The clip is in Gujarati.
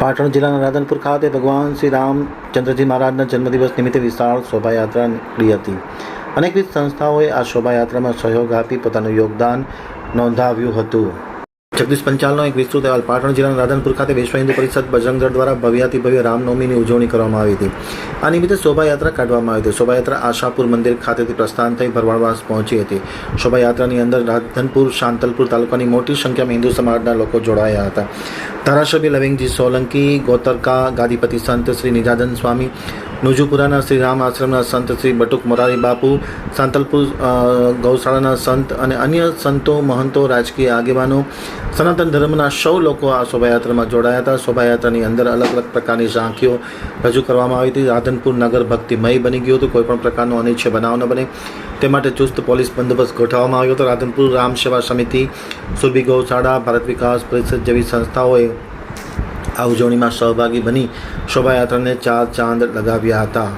પાટણ જિલ્લાના રાધનપુર ખાતે ભગવાન શ્રી રામચંદ્રજી મહારાજના જન્મદિવસ નિમિત્તે વિશાળ શોભાયાત્રા નીકળી હતી. અનેકવિધ સંસ્થાઓએ આ શોભાયાત્રામાં સહયોગ આપી પોતાનું યોગદાન નોંધાવ્યું હતું. જગદીશ પંચાલનો એક વિસ્તૃત અહેવાલ. પાટણ જિલ્લાના રાધનપુર ખાતે વિશ્વ હિન્દુ પરિષદ બજરંગ દ્વારા ભવ્યાતિ ભવ્ય રામનવમીની ઉજવણી કરવામાં આવી હતી. આ નિમિત્તે શોભાયાત્રા કાઢવામાં આવી હતી. શોભાયાત્રા આશાપુર મંદિર ખાતેથી પ્રસ્થાન થઈ ભરવાડવાસ પહોંચી હતી. શોભાયાત્રાની અંદર રાધનપુર, શાંતલપુર તાલુકાની મોટી સંખ્યામાં હિન્દુ સમાજના લોકો જોડાયા હતા. ધારાસભ્ય લવિંગજી સોલંકી, ગોતરકા, ગાદીપતિ સંત શ્રી નિજાદન સ્વામી, નુજુપુરાના શ્રી રામ આશ્રમના સંત શ્રી બટુક મોરારી બાપુ સાંતલપુર ગૌશાળાના સંત અને અન્ય સંતો, મહંતો, રાજકીય આગેવાનો સનાતન ધર્મના સૌ લોકો આ શોભાયાત્રામાં જોડાયા હતા. શોભાયાત્રાની અંદર અલગ અલગ પ્રકારની ઝાંખીઓ રજૂ કરવામાં આવી હતી. રાધનપુર નગર ભક્તિમય બની ગયું હતું. કોઈપણ પ્રકારનો અનિચ્છય બનાવ ન બને. તે માટે ચુસ્ત પોલીસ બંદોબસ્ત ગોઠવવામાં આવ્યો હતો. રાધનપુર રામ સેવા સમિતિ સુરભી ગૌશાળા, ભારત વિકાસ પરિષદ જેવી સંસ્થાઓએ આ ઉજવણીમાં સહભાગી બની શોભાયાત્રાને ચાર ચાંદ લગાવ્યા હતા.